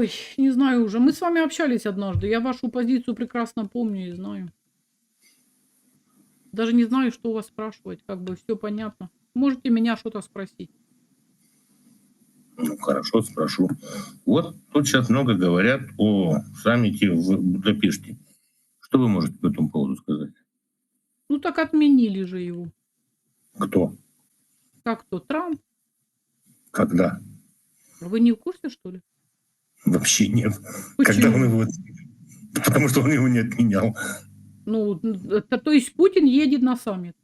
Ой, не знаю уже. Мы с вами общались однажды. Я вашу позицию прекрасно помню и знаю. Даже не знаю, что у вас спрашивать. Как бы все понятно. Можете меня что-то спросить. Ну, хорошо, спрошу. Вот тут сейчас много говорят о саммите в Будапеште. Что вы можете по этому поводу сказать? Ну так отменили же его. Кто? Как то? Трамп? Когда? Вы не в курсе, что ли? Вообще нет. Почему? Когда он его... Потому что он его не отменял. Ну, это, то есть Путин едет на саммит.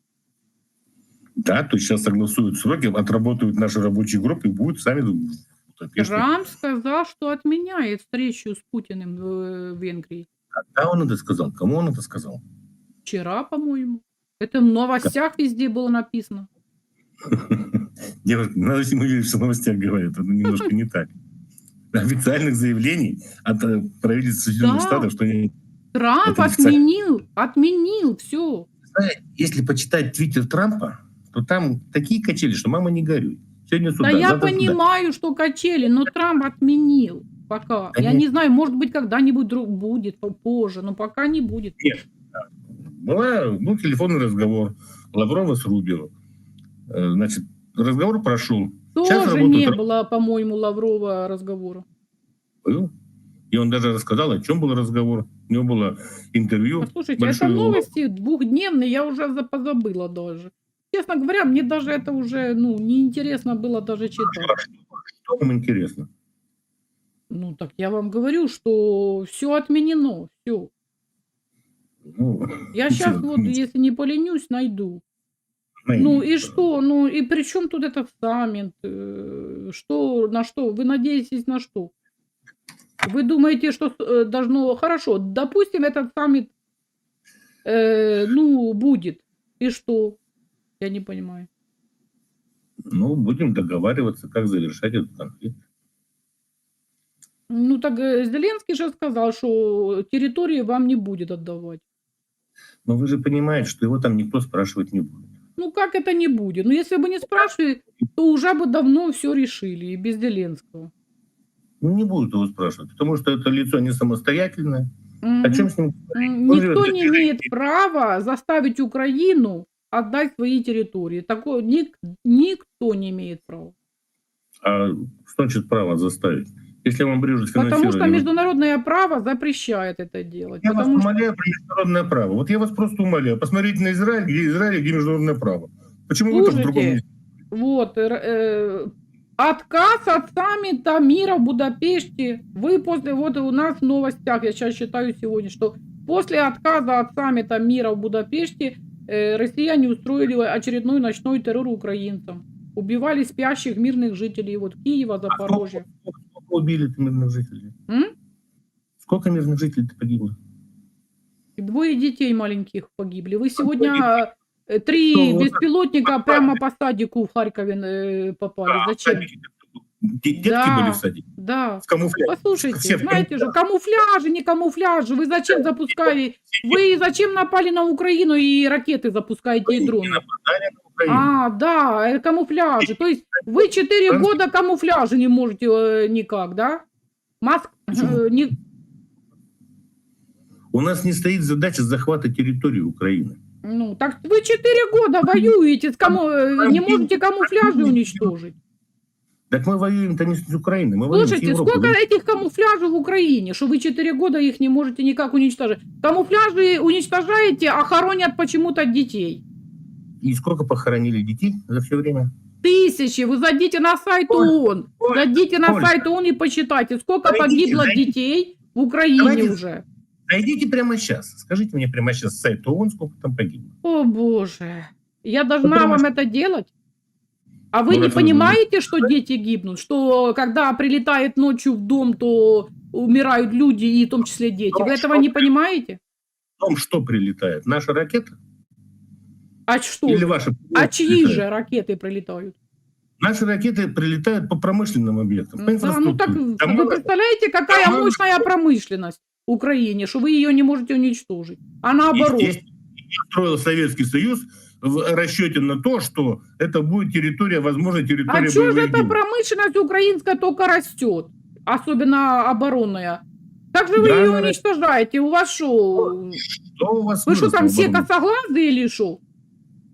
Да, то есть сейчас согласуют сроки, отработают наши рабочие группы и будет саммит Будапеште. Трамп сказал, что отменяет встречу с Путиным в, в Венгрии. Когда он это сказал? Кому он это сказал? Вчера, по-моему. Это в новостях везде было написано. Девушка, надо всему верить, что в новостях говорят. Это немножко не так. Официальных заявлений от э, правительства Соединенных Да. Штатов, что они... Трамп отменил, отменил все. Если почитать твиттер Трампа, то там такие качели, что мама не горюй. Сегодня сюда, Да я завтра туда. понимаю, что качели, но Трамп отменил пока. Я Конечно. не знаю, может быть, когда-нибудь друг- будет позже, но пока не будет. Была, был телефонный разговор Лаврова с Рубио. Э, Значит, разговор прошел. Сейчас Тоже работают не ра- было, по-моему, Лаврова разговора. Был. И он даже рассказал, о чем был разговор. У него было интервью. Послушайте, большое это новости двухдневные, я уже за- позабыла даже. Честно говоря, мне даже это уже, ну, неинтересно было даже читать. А что, что вам интересно? Ну, так я вам говорю, что все отменено, все. Ну, Я сейчас вот, если не поленюсь, найду. Ну и что? Ну и при чем тут этот саммит? Э, Что, на что? Вы надеетесь на что? Вы думаете, что э, должно... Хорошо, допустим, этот саммит, э, ну, будет. И что? Я не понимаю. Ну, будем договариваться, как завершать этот конфликт. Ну так э, Зеленский же сказал, что территории вам не будет отдавать. Но вы же понимаете, что его там никто спрашивать не будет. Ну как это не будет? Ну если бы не спрашивали, то уже бы давно все решили и без Зеленского. Ну, не будут его спрашивать, потому что это лицо не самостоятельное. О Мгм. чем с ним говорить? Никто не имеет права заставить Украину отдать свои территории. Такое ник- никто не имеет права. А что значит право заставить? Если вам брежут Потому что международное право запрещает это делать. Я вас Потому что умоляю про международное право. Вот я вас просто умоляю. Посмотрите на Израиль, где Израиль, где международное право. Почему вы там в Слушайте, другом месте? вот э, э, отказ от саммита мира в Будапеште. Вы после вот у нас в новостях, я сейчас читаю сегодня, что после отказа от саммита мира в Будапеште э, россияне устроили очередной ночной террор украинцам. Убивали спящих мирных жителей вот Киева, Запорожья. Сколько, сколько убили мирных жителей? М? Сколько мирных жителей погибло? Двое детей маленьких погибли. Вы сегодня э, три вы- беспилотника прямо по садику в Харькове э, попали. А, Зачем? Детки Да. были в садике. Да. В камуфляже. Послушайте, Все знаете же, камуфляжи, не камуфляжи. Вы зачем запускали? Вы зачем напали на Украину и ракеты запускаете и не дроны? нападали на. А, да, э, камуфляжи. То есть вы четыре Франц- года камуфляжи не можете э, никак, да? Маск... Э, не- У нас не стоит задача захвата территории Украины. Ну, так вы четыре года воюете, с каму... э, не можете камуфляжи уничтожить. Так мы воюем-то не с Украиной, мы воюем с Слушайте, сколько этих камуфляжей в Украине, что вы четыре года их не можете никак уничтожить? Камуфляжи уничтожаете, а хоронят почему-то детей. И сколько похоронили детей за все время? Тысячи. Вы зайдите на сайт Оль, ООН. Оль, Зайдите на Оль. сайт ООН и посчитайте, сколько Зайдите, погибло зайдите. детей в Украине Давайте. уже. Найдите прямо сейчас. Скажите мне прямо сейчас с сайта ООН, сколько там погибло. О боже. Я должна потому вам что- это делать? А вы Ну, не понимаете, что дети гибнут? Что когда прилетает ночью в дом, то умирают люди, и в том числе дети. Вы Ну, этого не понимаете? В том, что прилетает? Наша ракета А что? или ваши? А чьи прилетают? же ракеты прилетают? Наши ракеты прилетают по промышленным объектам, по Да, ну так. Там вы представляете, какая там мощная промышленность в Украине, что вы ее не можете уничтожить. А наоборот. Строил Советский Союз в расчете на то, что это будет территория, возможно, территория А что же эта промышленность украинская только растет? особенно оборонная. Как же вы Да, ее уничтожаете? У вас что? Что у вас Вы что там все косоглазые или что?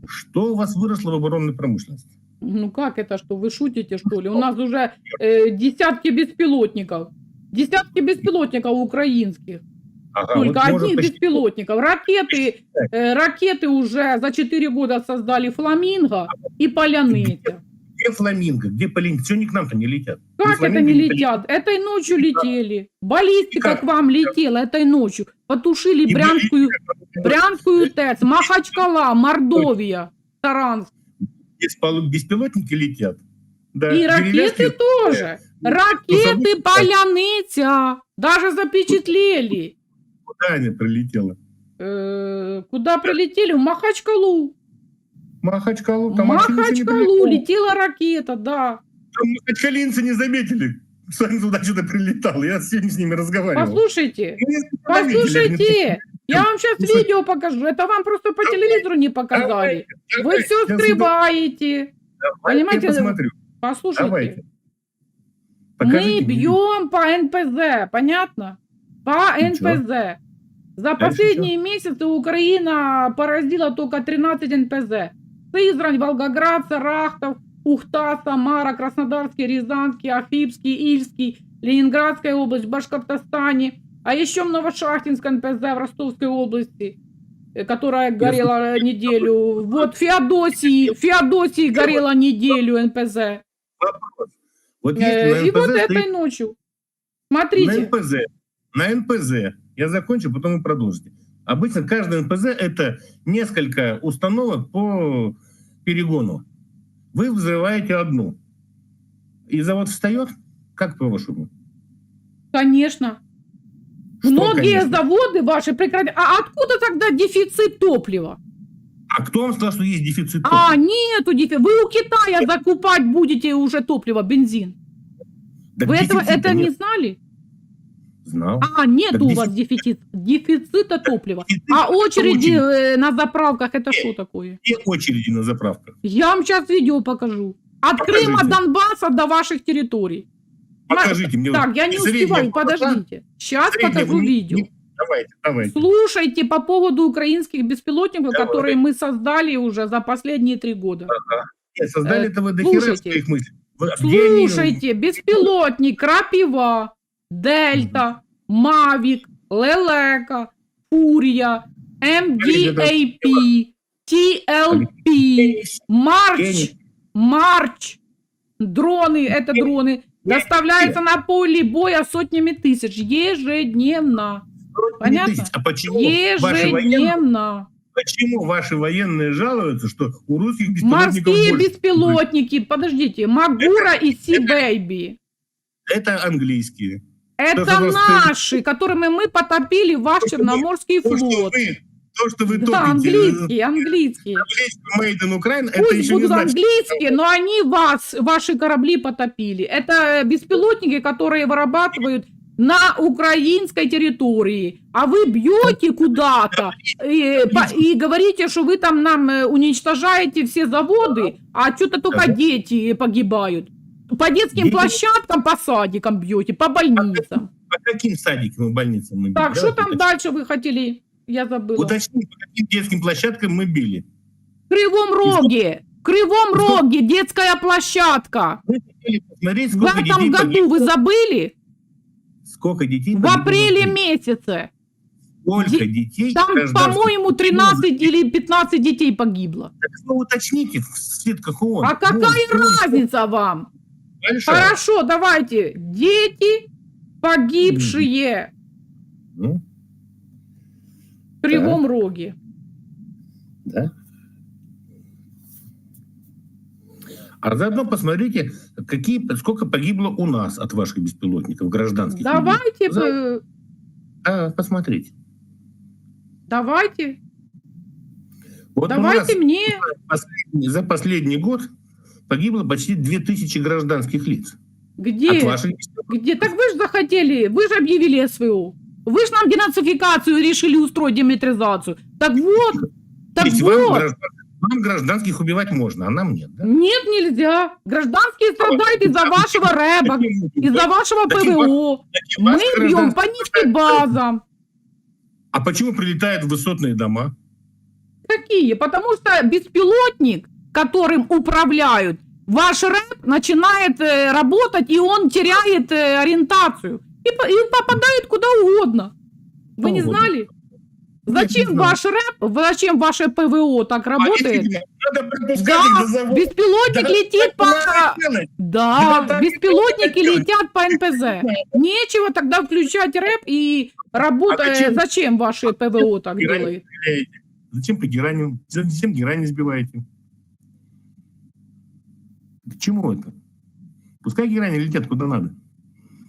Что у вас выросло в оборонной промышленности? Ну как это что? Вы шутите что ли? У нас уже э, десятки беспилотников. Десятки беспилотников украинских. Ага, Только вот, одних почти- беспилотников. Ракеты, э, ракеты уже за 4 года создали Фламинго и Полянете. Где фламинго, где полин? Все не к нам-то не летят. Как это не летят? Этой ночью летели. Баллистика как? к вам летела этой ночью. Потушили Брянскую, Брянскую ТЭЦ, Махачкала, Мордовия, Саранск. Без полу- Беспилотники летят. Да, И ракеты тоже. Ракеты Полянытя. Даже запечатлели. Куда они прилетела? Э, Куда прилетели? В Махачкалу. Махачкалу. Там Махачкалу летела ракета, да. Там махачкалинцы не заметили. Сами туда что-то прилетал. Я с ними разговаривал. Послушайте, Они они послушайте. Я вам сейчас видео покажу. Это вам просто по телевизору не показали. Вы все скрываете. Понимаете, посмотрю. Послушайте. Мы бьем по НПЗ, понятно? По Ничего. НПЗ. За последние месяцы Украина поразила только 13 НПЗ. Сызрань, Волгоград, Сарахтов, Ухта, Самара, Краснодарский, Рязанский, Афипский, Ильский, Ленинградская область, Башкортостане, а еще в Новошахтинском НПЗ в Ростовской области, э, которая горела неделю. Вот Феодосии, Феодосии горела неделю НПЗ. Вопрос. Вот если Э, на И вот НПЗ этой стоит- ночью. на Смотрите. НПЗ, на НПЗ, я закончу, потом вы продолжите. Обычно каждый НПЗ это несколько установок по перегону. Вы взрываете одну. И завод встает? Как по-вашему? Конечно. Многие конечно? заводы ваши прекратят. А откуда тогда дефицит топлива? А кто вам сказал, что есть дефицит А, топлива? нету дефицита. Вы у Китая закупать будете уже топливо, бензин. Так Вы этого, это не нет. знали? Знал. А, нету Так у вас дефицит, дефицита топлива. Дефицит А очереди очень. э, на заправках это что такое? Где очереди на заправках? Я вам сейчас видео покажу. От Покажите. Крыма, Донбасса до ваших территорий. Покажите мне. Так, я не успеваю, подождите. Сейчас покажу видео. Давайте, давайте. Слушайте по поводу украинских беспилотников, Давай. которые мы создали уже за последние три года. Нет, создали Э, это вы до хера своих мыслей. Слушайте, беспилотник, крапива, дельта, мавик, лелека, фурия, МДАП, TLP, Марч. Марч, дроны, это дроны, доставляются на поле боя сотнями тысяч ежедневно. Понятно? тысяч. А почему Ежедневно. почему ваши военные жалуются, что у русских беспилотников Морские больше? беспилотники, подождите, Магура и Си-Бэйби. Это английские. Это что наши, которыми мы потопили ваш Черноморский флот. вы, то, что вы Да, топите, английские, английские. английский made in Ukraine, это Пусть еще не будут значит, английские, но они вас, ваши корабли потопили. Это беспилотники, которые вырабатывают на украинской территории. А вы бьете куда-то и, и говорите, что вы там нам э, уничтожаете все заводы, а что-то только дети погибают. По детским площадкам, по садикам бьете, по больницам. по каким садикам и больницам мы били? Так, что там дальше вы хотели? Я забыла. Уточним, по каким детским площадкам мы били. В Кривом Роге. В Кривом Роге детская площадка. Хотели посмотреть, В сколько этом детей году погибло. вы забыли? Сколько детей В погибло апреле Украине. месяце. Сколько Де- детей Там, гражданских? по-моему, 13 или 15 детей погибло. Так вы уточните в свитках ООН. А какая Вот, вот, разница вам? большая. Хорошо, давайте. Дети погибшие Ну, в Кривом Роге. да. А заодно посмотрите, какие, сколько погибло у нас от ваших беспилотников гражданских. людей. Давайте, За- э, А, посмотрите. давайте, Вот давайте мне. последний- за последний год погибло почти 2000 гражданских лиц. Где? От ваших. Где? Так вы же захотели, вы же объявили СВО. Вы же нам денацификацию решили устроить, демилитаризацию. Так вот, так вам вот. граждан- Вам гражданских убивать можно, а нам нет, да? Нет, нельзя. Гражданские страдают из-за вашего рэба, из-за вашего ПВО. Мы бьем по нефтебазам. А почему прилетают в высотные дома? Какие? Потому что беспилотник, которым управляют, ваш рэп начинает э, работать, и он теряет э, ориентацию. И, по- и попадает куда угодно. Вы не угодно. знали? не Зачем знал. ваш рэп, зачем ваше ПВО так А работает? Надо Да, до беспилотник Да, летит по... Да, Да, беспилотники летят по НПЗ. Нечего тогда включать рэп и работать. А зачем? зачем ваше ПВО так делает? Зачем по гераням? Зачем герани сбиваете? К чему это? Пускай герани летят куда надо.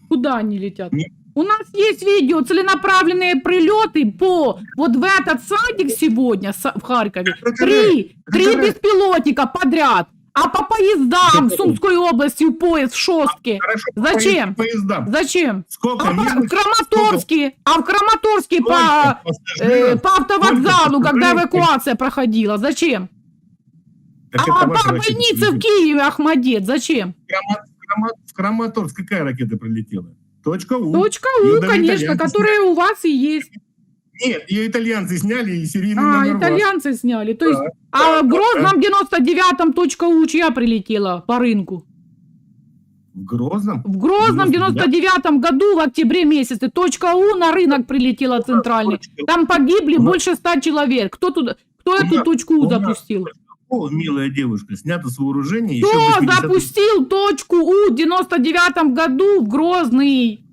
Куда они летят? Не- У нас есть видео, целенаправленные прилеты по вот в этот садик сегодня в Харькове. Три, три беспилотника подряд. А по поездам в Сумской области поезд в шостке. Хорошо, Зачем? по поездам. Зачем? Сколько А по- в Краматорске, а в Краматорске по, сколько э, по автовокзалу, Сколько когда эвакуация проходила. Зачем? А это по ваша ракета больнице в. Киеве, Ахмадет, зачем? В Крама- в Крама- В Краматорск какая ракета прилетела? Точка У. Точка У, конечно, которая у вас и есть. Нет, ее итальянцы сняли и серийный А, номер вас. итальянцы сняли. То есть, Да, а да, в Грозном 99-м точка У чья прилетела по рынку? В Грозном? В Грозном 99-м году, в октябре месяце, точка У на рынок прилетела центральный. Там погибли У нас- больше ста человек. Кто, туда, кто У эту нас- точку У у нас запустил? О, милая девушка, снято с вооружения еще Кто 80-х запустил точку У в 99-м году в Грозный?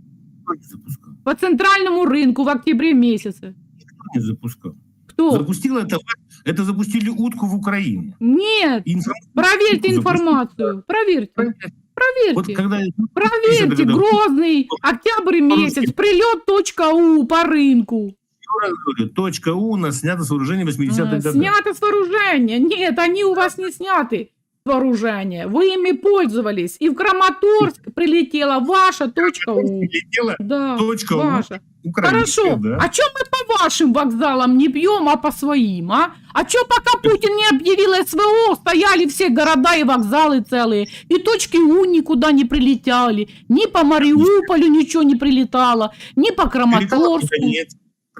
запускал. По центральному рынку в октябре месяце. Кто не запускал? Кто? Запустила это, это запустили утку в Украине. Нет, информ- проверьте информацию. Проверьте, Вот проверьте. когда Проверьте, Грозный, октябрь месяц, прилет точка У по рынку. Раз говорю, точка У у нас снято с вооружения 80-х А, годах. Снято с вооружения. Нет, они у вас не сняты с вооружения. Вы ими пользовались. И в Краматорск прилетела ваша точка У. Прилетела Да, точка У. ваша. украинская, Хорошо. да. А что мы по вашим вокзалам не бьем, а по своим, а? А что пока Путин не объявил СВО, стояли все города и вокзалы целые, и точки У никуда не прилетали, ни по Мариуполю ничего не прилетало, ни по Краматорску,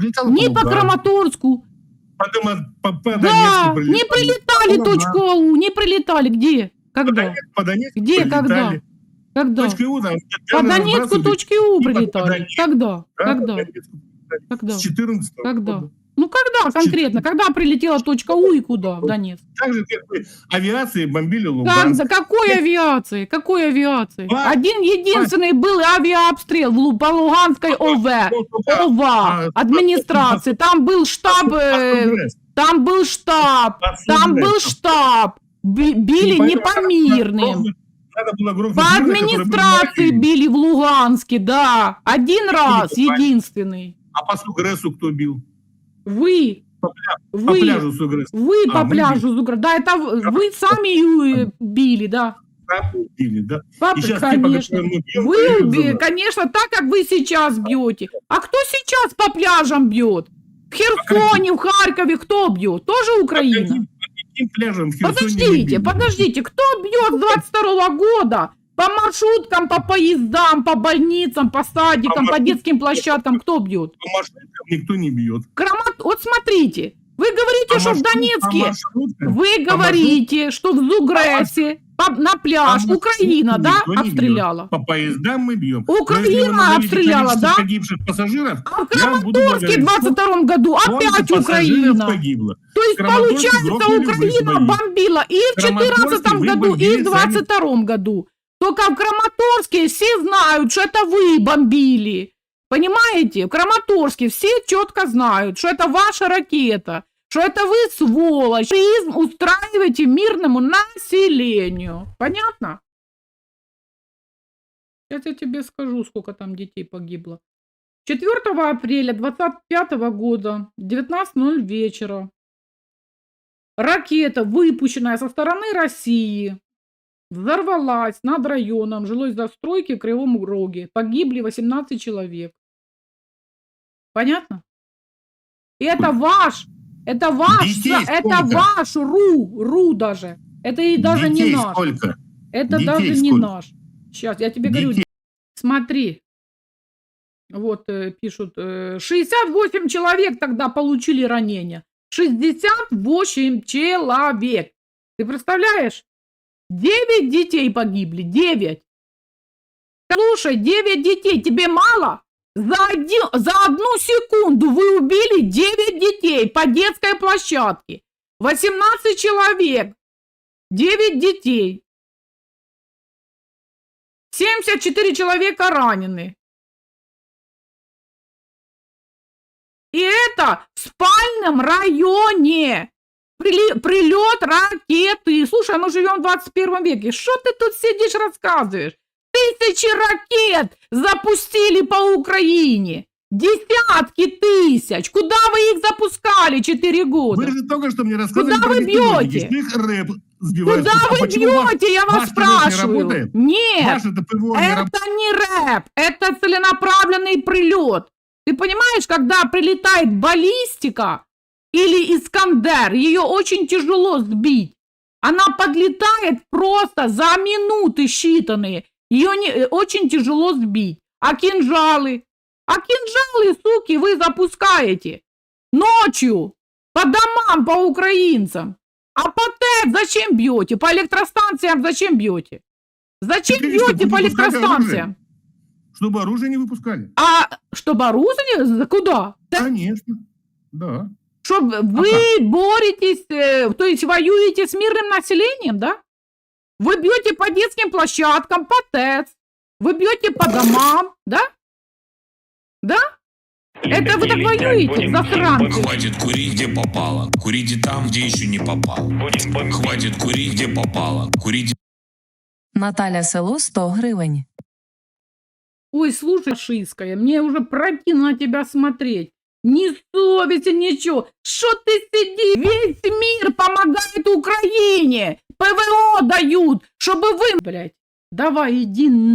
Ни по Луганску, Краматорску. по Дома- по- по Да, Донецку не прилетали По точку У, не прилетали. Где? По Когда? Донецку- по Донецку Где, когда? прилетали. Когда? Точка У там По рядом Донецку разбрасывали, точки У по прилетали. Донецку, Когда? да, по Когда? Донецку прилетали. Когда? С 14 Когда? года. Ну когда конкретно? Когда прилетела точка У и куда? В Донецк? Так же, как авиации бомбили Как, Луганск. за какой авиации? Какой авиации? Ба- Один единственный был авиаобстрел в по Луганской ОВ. ОВА, а, администрации. Там был штаб, э, там был штаб, там был штаб. Би- Били не по мирным. По администрации били в Луганске, да. Один раз, единственный. А по Сугресу кто бил? Вы. По По Вы. пляжу Сугресу. Вы А, по пляжу Зугра. Да, это вы сами ее били, да. Так били, да? И сейчас те, по конечно. которым мы бьем, Вы дают уби- за нас. конечно, так, как вы сейчас бьете. А кто сейчас по пляжам бьет? В Херсоне, в Харькове кто бьет? Тоже По Украина. каким- по каким пляжам в Херсоне мы Подождите, били? подождите, кто бьет с 22 года? По маршруткам, по поездам, по больницам, по садикам, по детским площадкам кто бьет? По маршруткам никто не бьет. Крамат... Вот смотрите, вы говорите, По что в маршрут- по Донецке, вы говорите, что в Зугресе по- на пляж по Украина, да, обстреляла? По поездам мы бьем. Украина обстреляла, да? погибших пассажиров, А в Краматорске в говорить, 22 году опять Украина. погибло. То есть, получается, Украина бомбила и в Краматорске 2014 вы году, и в 2022 году. Только в Краматорске все знают, что это вы бомбили. Понимаете? В Краматорске все четко знают, что это ваша ракета, что это вы сволочь, терроризм устраиваете мирному населению. Понятно? Сейчас я тебе скажу, сколько там детей погибло. 4 апреля 25 года, 19.00 вечера, ракета, выпущенная со стороны России, взорвалась над районом жилой застройки в Кривом Роге. Погибли 18 человек. Понятно? И это ваш Это ваш, это ваш РУ, РУ даже. Это и даже Детей не наш. сколько? Это Детей даже не сколько? наш. Сейчас, я тебе говорю, Детей. смотри. Вот э, пишут, э, 68 человек тогда получили ранения. 68 человек. Ты представляешь? 9 детей погибли. 9. Слушай, 9 детей, тебе мало? За, один, за одну секунду вы убили 9 детей по детской площадке. 18 человек. 9 детей. 74 человека ранены. И это в спальном районе. Прилет ракеты. Слушай, мы живем в 21 веке. Что ты тут сидишь, рассказываешь? Тысячи ракет запустили по Украине. Десятки тысяч. Куда вы их запускали 4 года? Вы же только что мне рассказывали Куда вы бьете? их рэп сбивает. Куда А вы бьете? Я вас не спрашиваю. Нет. Не работает. Это не рэп, это целенаправленный прилет. Ты понимаешь, когда прилетает баллистика или Искандер, ее очень тяжело сбить. Она подлетает просто за минуты считанные. Ее не, э, очень тяжело сбить. А кинжалы? А кинжалы, суки, вы запускаете ночью по домам, по украинцам. А по ТЭЦ зачем бьете? По электростанциям зачем бьете? Зачем Теперь, бьете по электростанциям? Чтобы оружие не выпускали. А чтобы оружие? Куда? Да, Конечно. Да. Чтоб А вы боретесь, э, то есть воюете с мирным населением, да? Вы бьете по детским площадкам, по ТЭЦ, вы бьете по домам, да? Да? Это вы так воюете, засранцы. Хватит курить, где попало. Курите там, где еще не попал. Хватит курить, где попало. Курите Наталя Село 100 гривень. Ой, слушай, шистская, мне уже противно на тебя смотреть. Ни совести, ничего. Что ты сидишь? Весь мир помогает Украине. ПВО дают, чтобы вы... Блядь, давай иди на...